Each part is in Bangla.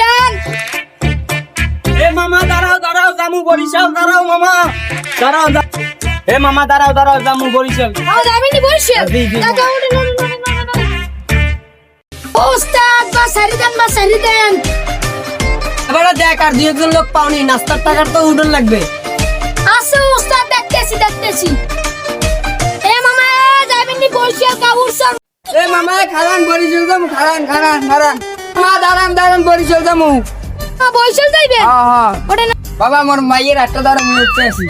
দিয়ান এ মামা দাঁড়াও দাঁড়াও জামু বরিশাল দাঁড়াও মামা দাঁড়াও এ মামা দাঁড়াও দাঁড়াও জামু বরিশাল। আও যাবেনি উঠেন। ওস্তাদ বা সারি দেন বা সারি দেন। এবারে দেখ আর দুই একজন লোক পাওনি নাস্তার টাকার তো উঠন লাগবে। আসো ওস্তাদ দেখতেছি দেখতেছি। এ মামা যাবেনি বসে কাবুর এ মামা খারান বরিশাল খারান খারান খারান। মা দাঁড়ান দাঁড়ান বরিশাল যামু বসে যাইবে হ্যাঁ হ্যাঁ। ওটা না বাবা মোর মাইয়ের একটা দাঁড়া মনে হচ্ছে আসি।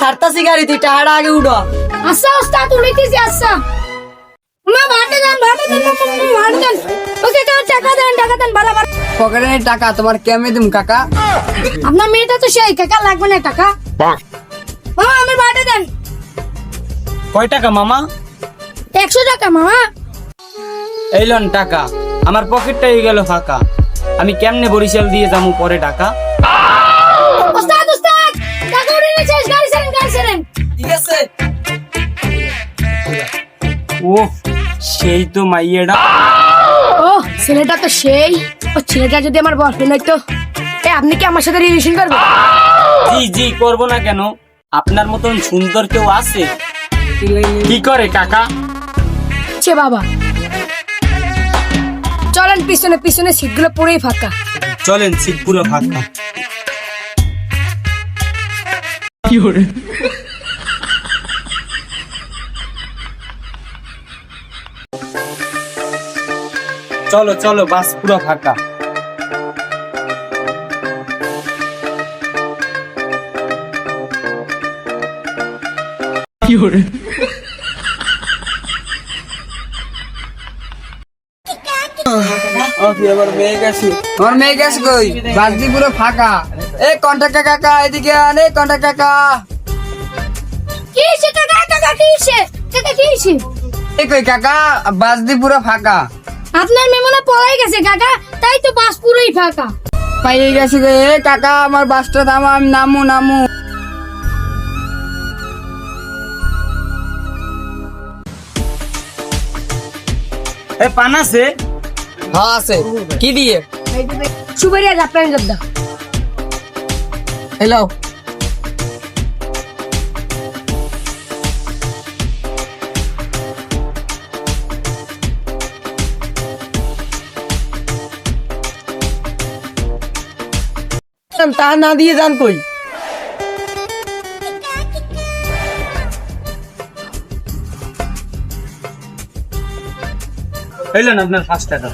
ছাড়তাছি গাড়ি তুই টাহাড়া আগে উঠো। আসো ওস্তাদ উড়িতেছি আসো। মা দেন মা, মা, মা, ভাড়া দেন ওকে টাকা দেন টাকা দেন পকেটে টাকা তোমার কেমনে দিম কাকা? আপনার মেয়েটা তো সেই কাকা লাগবে না টাকা। মামা আমার ভাড়া দেন। কয় টাকা মামা? একশো টাকা মামা। এই লন টাকা আমার পকেটটাই গেল ফাঁকা। আমি কেমনে বরিশাল দিয়ে যামু পরে টাকা? ওস্তাদ ওস্তাদ টাকা উড়ে নিয়ে গাড়ি ছাড়েন গাড়ি ছাড়েন। ঠিক আছে। ও সেই তো মাইয়েটা ও ছেলেটা তো সেই। ও ছেলেটা যদি আমার বয়ফ্রেন্ড হইতো এ আপনি কি আমার সাথে রিলেশন করবেন? জি জি করব না কেন? আপনার মতন সুন্দর কেউ আছে? কি করে কাকা? ছে বাবা। চলেন পিছনে পিছনে সিটগুলো পুরোই ফাঁকা। চলেন সিট পুরো ফাঁকা চলো চলো বাস পুরো ফাঁকা। আমার মেয়ে গেছে। আমার মেয়ে গেছে কই? বাসটি পুরো ফাঁকা। এ কন্ট্রাক্টর কাকা এদিকে আন কন্ট্রাক্টর কাকা। কি কাকা? কাকা কি কাকা কি এ কই কাকা? বাসটি পুরো ফাঁকা। আপনার মেমনা পড়াই গেছে কাকা। তাই তো বাস পুরোই ফাঁকা। পাইয়ে গেছে রে কাকা আমার বাসটা থামা আমি নামু নামু। এ পান আছে? হ্যাঁ আছে। কি দিয়ে? আপনার জব্দা হ্যালো তা না দিয়ে যান কই হইলেন আপনার পাঁচ টাকা।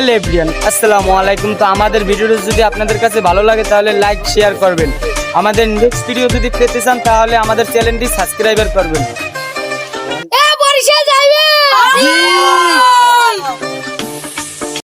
হ্যালো এভরিয়ান আসসালামু আলাইকুম। তো আমাদের ভিডিওটি যদি আপনাদের কাছে ভালো লাগে তাহলে লাইক শেয়ার করবেন। আমাদের নেক্সট ভিডিও যদি পেতে চান তাহলে আমাদের চ্যানেলটি সাবস্ক্রাইবার করবেন। এ বরিশাল যাইবে!